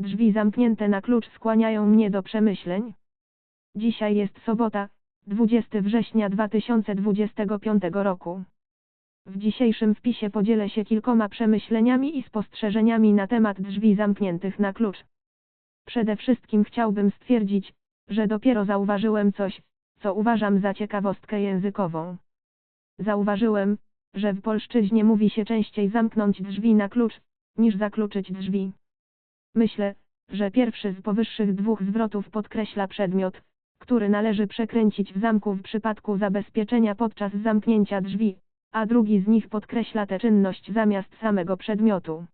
Drzwi zamknięte na klucz skłaniają mnie do przemyśleń. Dzisiaj jest sobota, 20 września 2025 roku. W dzisiejszym wpisie podzielę się kilkoma przemyśleniami i spostrzeżeniami na temat drzwi zamkniętych na klucz. Przede wszystkim chciałbym stwierdzić, że dopiero zauważyłem coś, co uważam za ciekawostkę językową. Zauważyłem, że w polszczyźnie mówi się częściej zamknąć drzwi na klucz, niż zakluczyć drzwi. Myślę, że pierwszy z powyższych dwóch zwrotów podkreśla przedmiot, który należy przekręcić w zamku w przypadku zabezpieczenia podczas zamknięcia drzwi, a drugi z nich podkreśla tę czynność zamiast samego przedmiotu.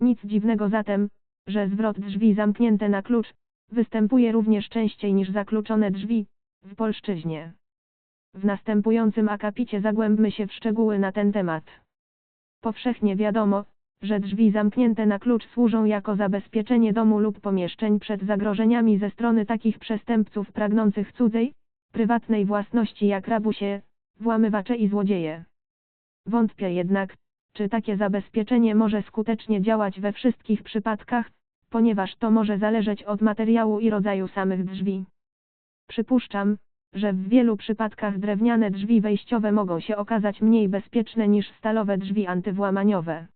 Nic dziwnego zatem, że zwrot drzwi zamknięte na klucz, występuje również częściej niż zakluczone drzwi, w polszczyźnie. W następującym akapicie zagłębmy się w szczegóły na ten temat. Powszechnie wiadomo, że drzwi zamknięte na klucz służą jako zabezpieczenie domu lub pomieszczeń przed zagrożeniami ze strony takich przestępców pragnących cudzej, prywatnej własności jak rabusie, włamywacze i złodzieje. Wątpię jednak, czy takie zabezpieczenie może skutecznie działać we wszystkich przypadkach, ponieważ to może zależeć od materiału i rodzaju samych drzwi. Przypuszczam, że w wielu przypadkach drewniane drzwi wejściowe mogą się okazać mniej bezpieczne niż stalowe drzwi antywłamaniowe.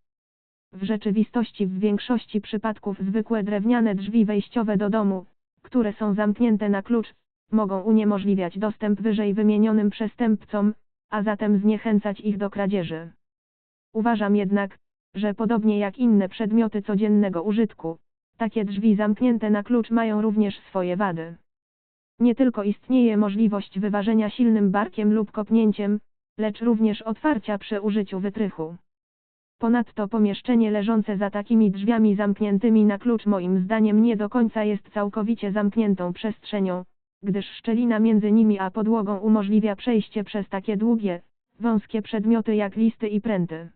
W rzeczywistości w większości przypadków zwykłe drewniane drzwi wejściowe do domu, które są zamknięte na klucz, mogą uniemożliwiać dostęp wyżej wymienionym przestępcom, a zatem zniechęcać ich do kradzieży. Uważam jednak, że podobnie jak inne przedmioty codziennego użytku, takie drzwi zamknięte na klucz mają również swoje wady. Nie tylko istnieje możliwość wyważenia silnym barkiem lub kopnięciem, lecz również otwarcia przy użyciu wytrychu. Ponadto pomieszczenie leżące za takimi drzwiami zamkniętymi na klucz moim zdaniem nie do końca jest całkowicie zamkniętą przestrzenią, gdyż szczelina między nimi a podłogą umożliwia przejście przez takie długie, wąskie przedmioty jak listy i pręty.